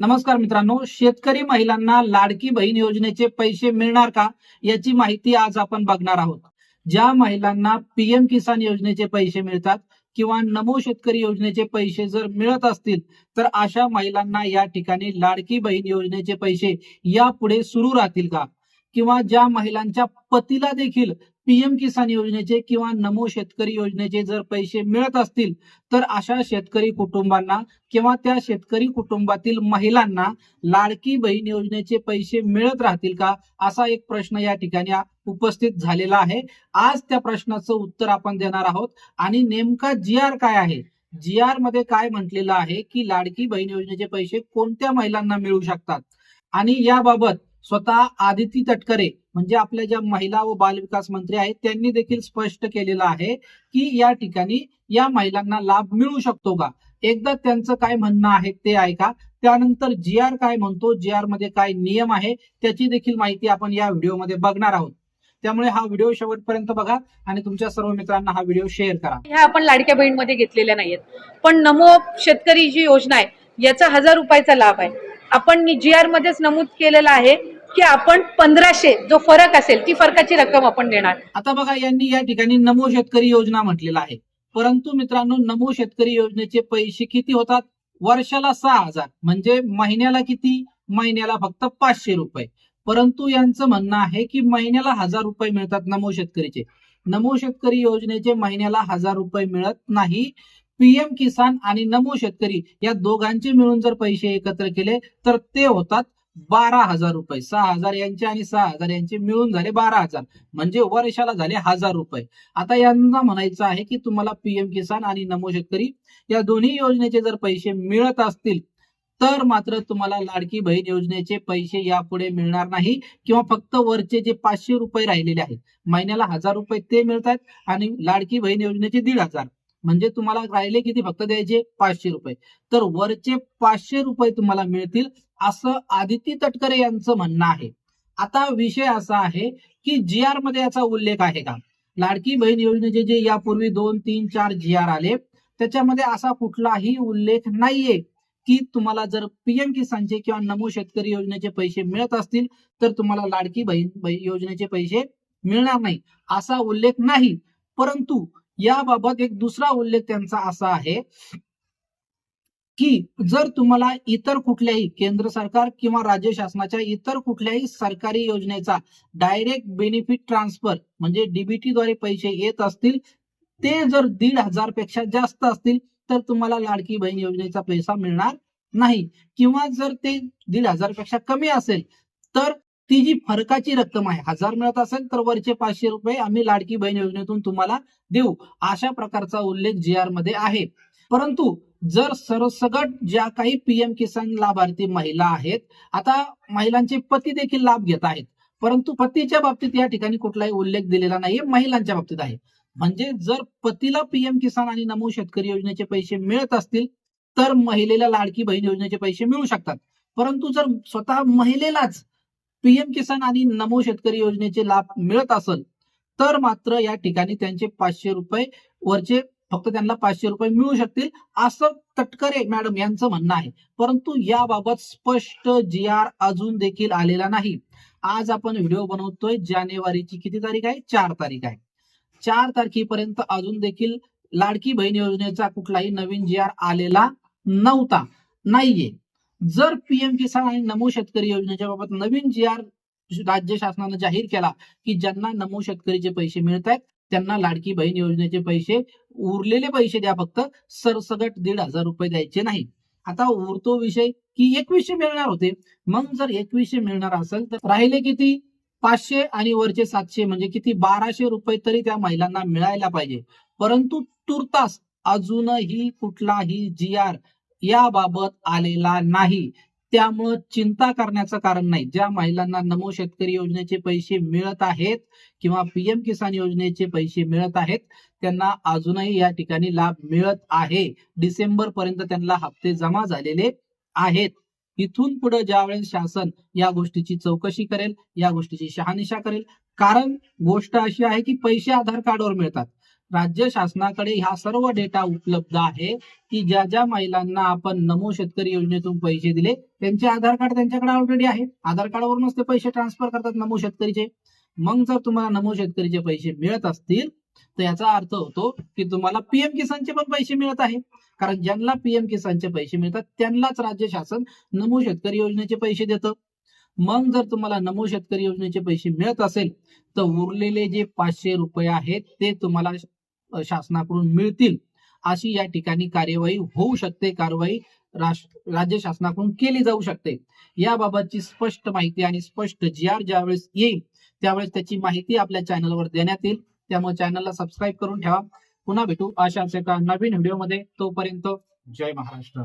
नमस्कार मित्रांनो शेतकरी महिलांना लाडकी बहीण योजनेचे पैसे मिळणार का याची माहिती आज आपण बघणार आहोत. ज्या महिलांना पीएम किसान योजनेचे पैसे मिळतात किंवा नमो शेतकरी योजनेचे पैसे जर मिळत असतील तर अशा महिलांना या ठिकाणी लाडकी बहीण योजनेचे पैसे यापुढे सुरू राहतील का? किंवा ज्या महिलांच्या पतीला देखील पीएम किसान योजनेचे किंवा नमो शेतकरी योजनेचे जर पैसे मिळत असतील तर अशा शेतकरी कुटुंबांना किंवा त्या शेतकरी कुटुंबातील महिलांना लाडकी बहीण योजनेचे पैसे मिळत राहतील का असा एक प्रश्न या ठिकाणी उपस्थित झालेला आहे. आज त्या प्रश्नाचं उत्तर आपण देणार आहोत. आणि नेमका जी आर काय आहे? जी आरमध्ये काय म्हटलेलं आहे की लाडकी बहीण योजनेचे पैसे कोणत्या महिलांना मिळू शकतात? आणि याबाबत स्वतः आदिती तटकरे म्हणजे आपल्या ज्या महिला व बालविकास मंत्री आहेत त्यांनी देखील स्पष्ट केलेलं आहे की या ठिकाणी या महिलांना लाभ मिळू शकतो का? एकदा त्यांचं काय म्हणणं आहे ते ऐका. त्यानंतर जी आर काय म्हणतो जी आरमध्ये काय नियम आहे त्याची देखील माहिती आपण या व्हिडिओमध्ये बघणार आहोत. त्यामुळे हा व्हिडिओ शेवटपर्यंत बघा आणि तुमच्या सर्व मित्रांना हा व्हिडिओ शेअर करा. ह्या आपण लाडक्या बहीणमध्ये घेतलेल्या नाहीयेत. पण नमो शेतकरी जी योजना आहे याचा हजार रुपयाचा लाभ आहे. आपण जी आर मध्येच नमूद केलेलं आहे की आपण पंधराशे जो फरक असेल ती फरकाची रक्कम आपण देणार. आता बघा यांनी या ठिकाणी नमो शेतकरी योजना म्हटलेलं आहे. परंतु मित्रांनो नमो शेतकरी योजनेचे पैसे किती होतात? वर्षाला सहा हजार. म्हणजे महिन्याला किती? महिन्याला फक्त पाचशे रुपये. परंतु यांचं म्हणणं आहे की महिन्याला हजार रुपये मिळतात नमो शेतकरीचे. नमो शेतकरी योजनेचे महिन्याला हजार रुपये मिळत नाही. पीएम किसान आणि नमो शेतकरी या दोघांचे मिळून जर पैसे एकत्र केले तर ते होतात बारा हजार रुपये. सहा हजार यांचे आणि सहा हजार यांचे मिळून झाले बारा हजार. म्हणजे वर्षाला झाले हजार रुपये. आता यांना म्हणायचं आहे की तुम्हाला पीएम किसान आणि नमो शेतकरी या दोन्ही योजनेचे जर पैसे मिळत असतील तर मात्र तुम्हाला लाडकी बहीण योजनेचे पैसे यापुढे मिळणार नाही किंवा फक्त वरचे जे पाचशे रुपये राहिलेले आहेत महिन्याला हजार रुपये ते मिळतात आणि लाडकी बहीण योजनेचे दीड हजार. म्हणजे तुम्हाला राहिले किती? फक्त द्यायचे पाचशे रुपये. तर वरचे पाचशे रुपये तुम्हाला मिळतील असं आदिती तटकरे यांचं म्हणणं आहे. आता विषय असा आहे की जी आरमध्ये याचा उल्लेख आहे का? लाडकी बहीण योजनेचे जे यापूर्वी दोन तीन चार जी आर आले त्याच्यामध्ये असा कुठलाही उल्लेख नाहीये की तुम्हाला जर पीएम किसानचे किंवा नमो शेतकरी योजनेचे पैसे मिळत असतील तर तुम्हाला लाडकी बहीण योजनेचे पैसे मिळणार नाही असा उल्लेख नाही. परंतु याबाबत एक दुसरा उल्लेख त्यांचा असा आहे की जर तुम्हाला इतर कुठल्याही केंद्र सरकार किंवा राज्य शासनाच्या इतर कुठल्याही सरकारी योजनेचा डायरेक्ट बेनिफिट ट्रान्सफर म्हणजे डीबीटी द्वारे पैसे येत असतील ते जर दीड हजारपेक्षा जास्त असतील तर तुम्हाला लाडकी बहीण योजनेचा पैसा मिळणार नाही. किंवा जर ते दीड हजारपेक्षा कमी असेल तर ती जी फरकाची रक्कम आहे हजार मिळत असेल तर वरचे पाचशे रुपये आम्ही लाडकी बहीण योजनेतून तुम्हाला देऊ. अशा प्रकारचा उल्लेख जी आरमध्ये आहे. परंतु जर सरसगट ज्या काही पीएम किसान लाभार्थी महिला आहेत आता महिलांचे पती देखील लाभ घेत आहेत. परंतु पतीच्या बाबतीत या ठिकाणी कुठलाही उल्लेख दिलेला नाहीये महिलांच्या बाबतीत आहे. म्हणजे जर पतीला पीएम किसान आणि नमो शेतकरी योजनेचे पैसे मिळत असतील तर महिलेला लाडकी बहीण योजनेचे पैसे मिळू शकतात. परंतु जर स्वतः महिलेलाच पीएम किसान आणि नमो शेतकरी योजनेचे लाभ मिळत असेल तर मात्र या ठिकाणी त्यांचे पाचशे रुपये वरचे फक्त त्यांना पाचशे रुपये मिळू शकतील असं तटकरे मॅडम यांचं म्हणणं आहे. परंतु याबाबत स्पष्ट जी आर अजून देखील आलेला नाही. आज आपण व्हिडिओ बनवतोय जानेवारीची किती तारीख आहे? चार तारीख आहे. चार तारखेपर्यंत अजून देखील लाडकी बहीण योजनेचा कुठलाही नवीन जी आर आलेला नव्हता. नाहीये. जर पीएम किसान आणि नमो शेतकरी योजनेच्या बाबत नवीन जी आर राज्य शासनानं जाहीर केला की ज्यांना नमो शेतकरीचे पैसे मिळत आहेत त्यांना लाडकी बहीण योजनेचे पैसे उरलेले पैसे द्या फक्त. सरसगट दीड हजार रुपये द्यायचे नाही. आता उरतो विषय की एकवीसशे मिळणार होते. मग जर एकवीसशे मिळणार असेल तर राहिले किती? पाचशे आणि वरचे सातशे म्हणजे किती? बाराशे रुपये तरी त्या महिलांना मिळायला पाहिजे. परंतु तुर्तास अजूनही कुठलाही जी आर याबाबत आलेला नाही. त्यामुळं चिंता करण्याचं कारण नाही. ज्या महिलांना नमो शेतकरी योजनेचे पैसे मिळत आहेत किंवा पीएम किसान योजनेचे पैसे मिळत आहेत त्यांना अजूनही या ठिकाणी लाभ मिळत आहे. डिसेंबर पर्यंत त्यांना हप्ते जमा झालेले आहेत. इथून पुढे ज्यावेळेस शासन या गोष्टीची चौकशी करेल या गोष्टीची शहानिशा करेल कारण गोष्ट अशी आहे की पैसे आधार कार्डवर मिळतात. राज्य शासनाकडे ह्या सर्व डेटा उपलब्ध आहे की ज्या ज्या महिलांना आपण नमो शेतकरी योजनेतून पैसे दिले त्यांचे आधार कार्ड त्यांच्याकडे ऑलरेडी आहे. आधार कार्डवरूनच ते पैसे ट्रान्सफर करतात नमो शेतकरीचे. मग जर तुम्हाला नमो शेतकरीचे पैसे मिळत असतील तर याचा अर्थ होतो की तुम्हाला पीएम किसानचे पण पैसे मिळत आहे. कारण ज्यांना पीएम किसानचे पैसे मिळतात त्यांनाच राज्य शासन नमो शेतकरी योजनेचे पैसे देतं. मग जर तुम्हाला नमो शेतकरी योजनेचे पैसे मिळत असेल तर उरलेले जे पाचशे रुपये आहेत ते तुम्हाला शासनाकडून मिळतील अशी या ठिकाणी कार्यवाही होऊ शकते कारवाई राज्य शासनाकडून केली जाऊ शकते. याबाबतची स्पष्ट माहिती आणि स्पष्ट जी आर ज्यावेळेस येईल त्यावेळेस त्याची माहिती आपल्या चॅनलवर देण्यात येईल. त्यामुळे चॅनलला सबस्क्राईब करून ठेवा. पुन्हा भेटू अशाच एका नवीन व्हिडिओमध्ये. तोपर्यंत जय महाराष्ट्र.